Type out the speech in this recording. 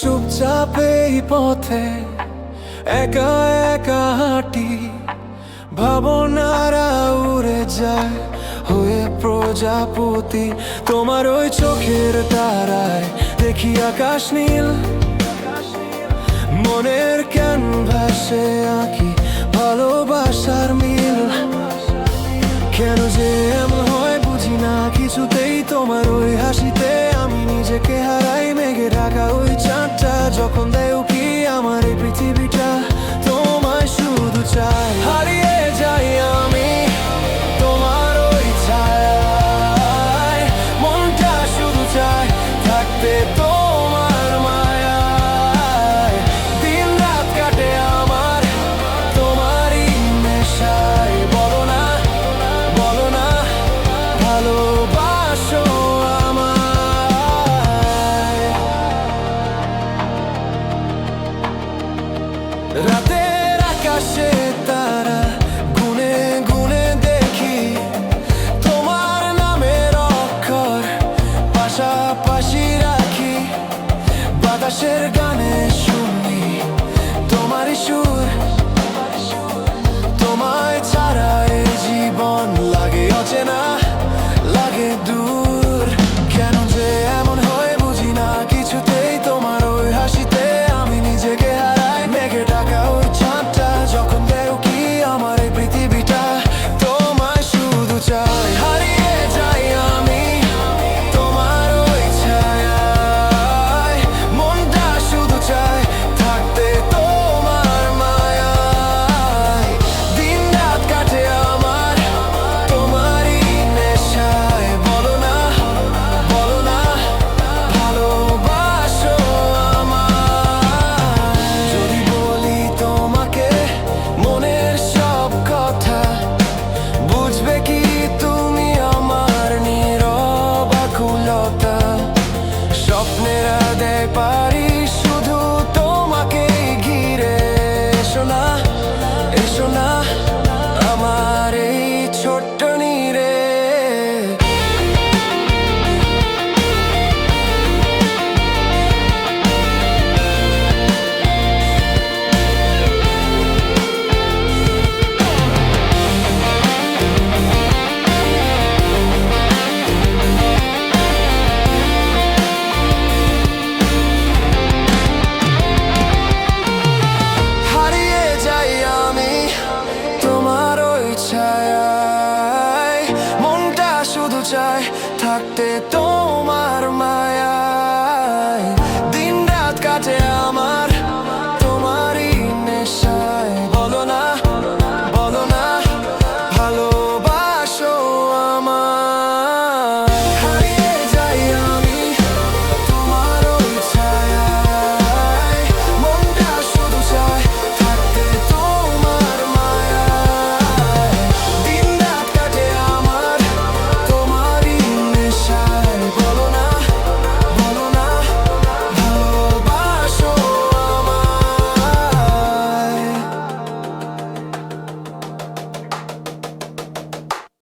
চুপচাপে পথে, একা একা হাঁটি, ভাবনারা উড়ে যায়, হয়ে প্রজাপতি তোমার ওই চোখের তারায়। দেখি আকাশ নীল, মনের ক্যানভাসে আঁকি ভালোবাসার মিল। কেন যে এমন হয় বুঝি না, কিছুতেই তোমার ওই con দেখি। তোমার নামের অক্ষর পাশাপাশি রাখি। বাতাসের গানে শুনি তোমার সুর। তোমায় ছাড়া যায় থাকতে তোমার